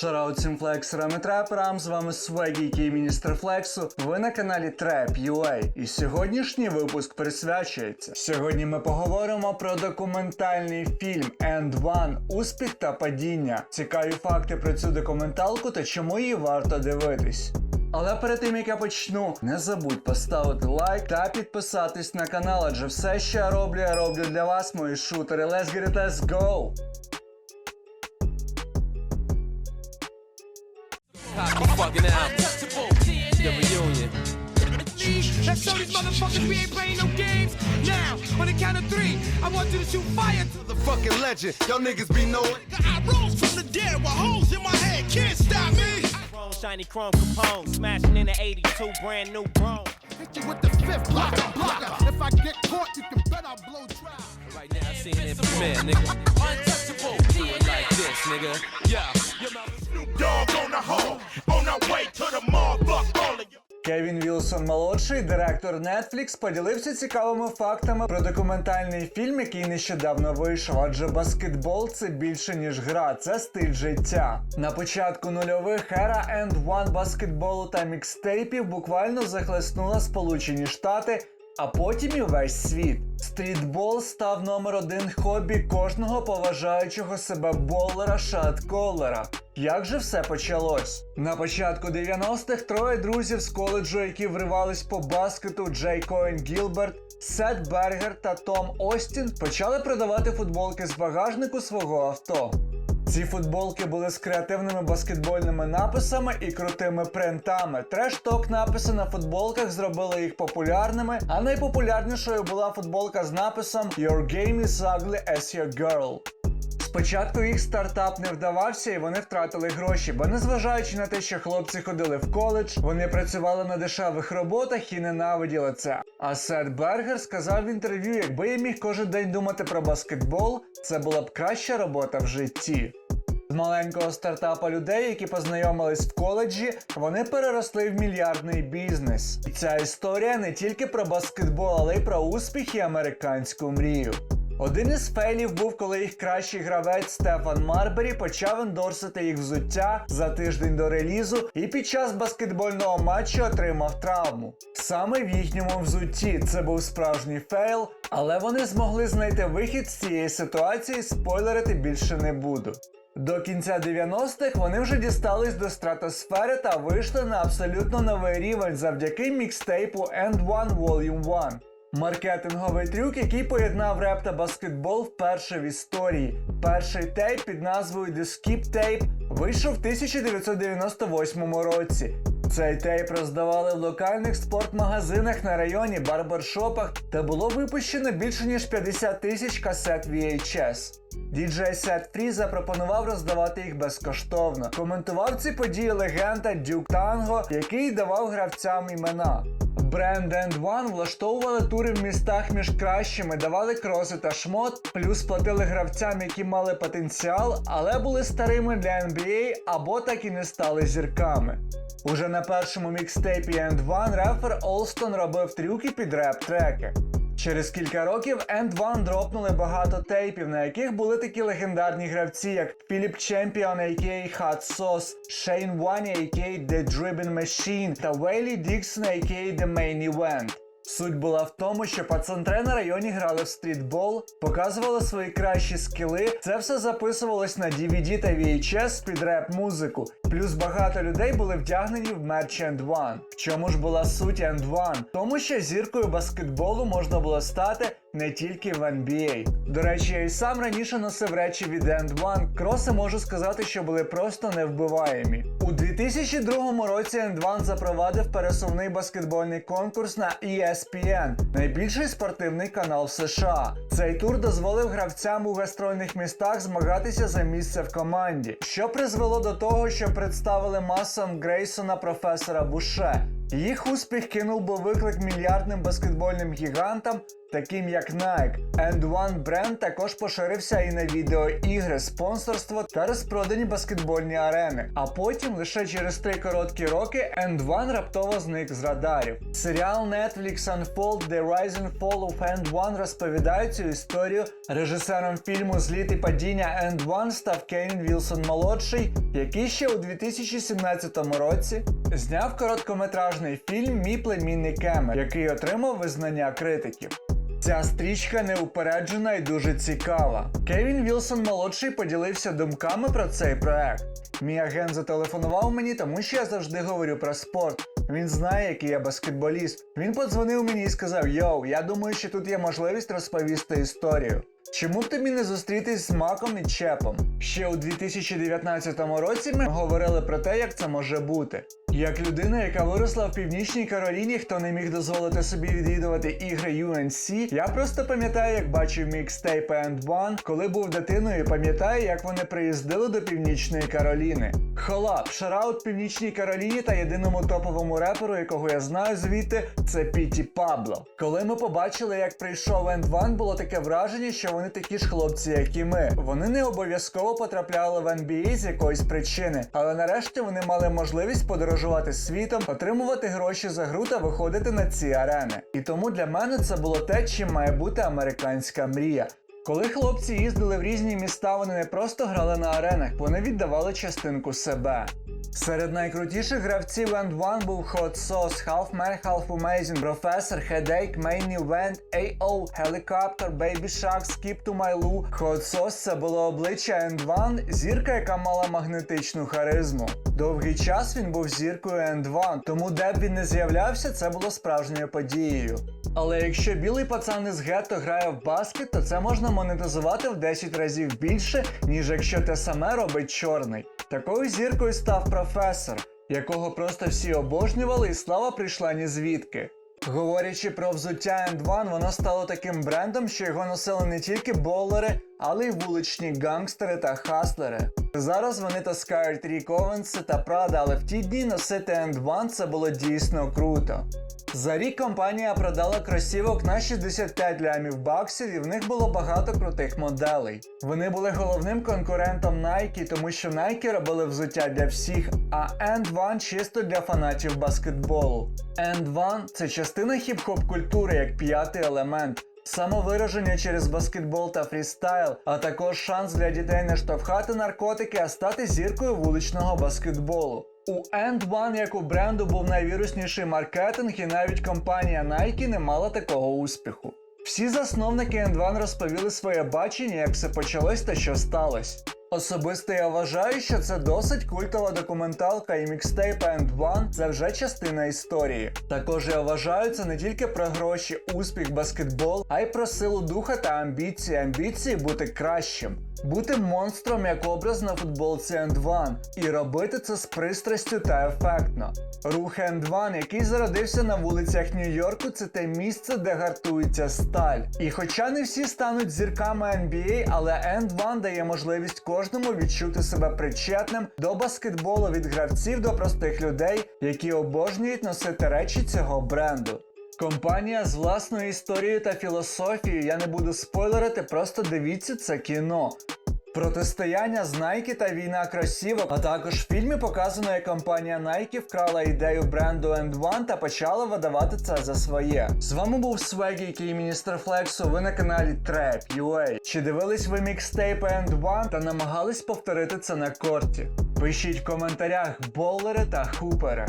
Шараут всім флексерам і треперам, з вами Свегі, який міністр флексу. Ви на каналі Trap.ua. І сьогоднішній випуск присвячується. Сьогодні ми поговоримо про документальний фільм End One Успіх та падіння. Цікаві факти про цю документалку та чому її варто дивитись. Але перед тим як я почну, не забудь поставити лайк та підписатись на канал, адже все, що я роблю, я роблю для вас, мої шутери. Let's get it, let's go! Cocky fucking out. The reunion. Let's show these motherfuckers we ain't playing no games. Now, on the count of three, I want you to shoot fire to the fucking legend. Y'all niggas be knowing. I rose from the dead with holes in my head. Can't stop me. Chrome, shiny chrome Capone, smashing in the 82, brand new Brougham. Hit you with the fifth blocker, blocker. If I get caught, you can bet I'll blow dry. Right now, I'm seeing it premiere, nigga. Untouchable. Do it like this, nigga. Yeah. Кевін Вілсон молодший, директор Netflix, поділився цікавими фактами про документальний фільм, який нещодавно вийшов. Адже баскетбол це більше ніж гра, це стиль життя. На початку нульових ера End One баскетболу та мікстейпів буквально захлеснула Сполучені Штати. А потім і весь світ. Стрітбол став номер один хобі кожного поважаючого себе болера Шат Коллера. Як же все почалось? На початку 90-х троє друзів з коледжу, які вривались по баскету Джей Коен Гілберт, Сет Бергер та Том Остін, почали продавати футболки з багажнику свого авто. Ці футболки були з креативними баскетбольними написами і крутими принтами. Треш-ток написи на футболках зробили їх популярними, а найпопулярнішою була футболка з написом Your game is ugly as your girl. Спочатку їх стартап не вдавався і вони втратили гроші, бо незважаючи на те, що хлопці ходили в коледж, вони працювали на дешевих роботах і ненавиділи це. А Сет Бергер сказав в інтерв'ю, якби я міг кожен день думати про баскетбол, це була б краща робота в житті. З маленького стартапа людей, які познайомились в коледжі, вони переросли в мільярдний бізнес. І ця історія не тільки про баскетбол, але й про успіх і американську мрію. Один із фейлів був, коли їх кращий гравець Стефан Марбері почав ендорсити їх взуття за тиждень до релізу і під час баскетбольного матчу отримав травму. Саме в їхньому взутті це був справжній фейл, але вони змогли знайти вихід з цієї ситуації, спойлерити більше не буду. До кінця 90-х вони вже дістались до стратосфери та вийшли на абсолютно новий рівень завдяки мікстейпу End One Volume 1. Маркетинговий трюк, який поєднав реп та баскетбол вперше в історії. Перший тейп під назвою The Skip Tape вийшов в 1998 році. Цей тейп роздавали в локальних спортмагазинах на районі, барбершопах та було випущено більше ніж 50 тисяч касет VHS. Діджей Сет Фрі запропонував роздавати їх безкоштовно. Коментував ці події легенда Дюк Танго, який давав гравцям імена. Бренд End One влаштовували тури в містах між кращими, давали кроси та шмот, плюс платили гравцям, які мали потенціал, але були старими для NBA або так і не стали зірками. Уже на першому мікстейпі End One рефер Олстон робив трюки під реп-треки. Через кілька років End One дропнули багато тейпів, на яких були такі легендарні гравці, як Філіп Чемпіон, a.k.a. Hot Sauce, Шейн Вані, a.k.a. The Driven Machine та Вейлі Діксон, a.k.a. The Main Event. Суть була в тому, що пацантре на районі грали в стрітбол, показували свої кращі скіли. Це все записувалось на DVD та VHS під реп музику. Плюс багато людей були вдягнені в мерч End One. В чому ж була суть End One? Тому що зіркою баскетболу можна було стати не тільки в NBA. До речі, я і сам раніше носив речі від End One. Кроси можу сказати, що були просто невбиваємі. У 2002 році End One запровадив пересувний баскетбольний конкурс на ESPN, найбільший спортивний канал в США. Цей тур дозволив гравцям у гастрольних містах змагатися за місце в команді, що призвело до того, що представили масом Грейсона професора Буше. Їх успіх кинув би виклик мільярдним баскетбольним гігантам, таким як Nike. End One бренд також поширився і на відеоігри, спонсорство та розпродані баскетбольні арени. А потім, лише через три короткі роки, End One раптово зник з радарів. Серіал Netflix Unfold The Rise and Fall of End One розповідає цю історію. Режисером фільму Зліт і падіння End One став Кейн Вілсон молодший, який ще у 2017 році зняв короткометражний фільм Мій племінник Емер, який отримав визнання критиків. Ця стрічка неупереджена і дуже цікава. Кевін Вілсон молодший поділився думками про цей проект. Мій агент зателефонував мені, тому що я завжди говорю про спорт. Він знає, який я баскетболіст. Він подзвонив мені і сказав: Йоу, я думаю, що тут є можливість розповісти історію. Чому б тобі не зустрітись з Маком і Чепом? Ще у 2019 році ми говорили про те, як це може бути. Як людина, яка виросла в північній Кароліні, хто не міг дозволити собі відвідувати ігри UNC, я просто пам'ятаю, як бачив мікстейп End One, коли був дитиною, пам'ятаю, як вони приїздили до північної Кароліни. Холап, шараут північній Кароліні та єдиному топовому реперу, якого я знаю звідти, це Піті Пабло. Коли ми побачили, як прийшов End One, було таке враження, що вони такі ж хлопці, як і ми. Вони не обов'язково потрапляли в NBA з якоїсь причини, але нарешті вони мали можливість подорожувати світом, отримувати гроші за гру та виходити на ці арени. І тому для мене це було те, чим має бути американська мрія. Коли хлопці їздили в різні міста, вони не просто грали на аренах, вони віддавали частинку себе. Серед найкрутіших гравців End One був Hot Sauce, Half Man, Half Amazing, Professor, Headache, Main Event, AO, Helicopter, Baby Shark, Skip to My Lou. Hot Sauce це було обличчя End One, зірка, яка мала магнетичну харизму. Довгий час він був зіркою End One, тому де б він не з'являвся, це було справжньою подією. Але якщо білий пацан із гетто грає в баскет, то це можна монетизувати в 10 разів більше, ніж якщо те саме робить чорний. Такою зіркою став професор, якого просто всі обожнювали, і слава прийшла ні звідки. Говорячи про взуття End One, воно стало таким брендом, що його носили не тільки болери, але й вуличні гангстери та хаслери. Зараз вони таскають Рік Овенси та Прада, але в ті дні носити End One це було дійсно круто. За рік компанія продала кросівок на 65 лямів баксів, і в них було багато крутих моделей. Вони були головним конкурентом Nike, тому що Nike робили взуття для всіх, а End One чисто для фанатів баскетболу. End One – це частина хіп-хоп культури як п'ятий елемент. Самовираження через баскетбол та фрістайл, а також шанс для дітей не штовхати наркотики, а стати зіркою вуличного баскетболу. У End One як у бренду був найвірусніший маркетинг, і навіть компанія Nike не мала такого успіху. Всі засновники End One розповіли своє бачення, як все почалось та що сталося. Особисто я вважаю, що це досить культова документалка і мікстейп End One – це вже частина історії. Також я вважаю це не тільки про гроші, успіх, баскетбол, а й про силу духа та амбіції. Амбіції бути кращим. Бути монстром як образ на футболці End One і робити це з пристрастю та ефектно. Рух End One, який зародився на вулицях Нью-Йорку, це те місце, де гартується сталь. І хоча не всі стануть зірками NBA, але End One дає можливість кожному відчути себе причетним до баскетболу від гравців до простих людей, які обожнюють носити речі цього бренду. Компанія з власною історією та філософією, я не буду спойлерити, просто дивіться це кіно. Протистояння з Nike та війна кросівок, а також в фільмі показано, як компанія Nike вкрала ідею бренду End One та почала видавати це за своє. З вами був Свегі, який міністр Флексу. Ви на каналі Trap UA. Чи дивились ви мікстейпи End One та намагались повторити це на корті? Пишіть в коментарях болери та хупери.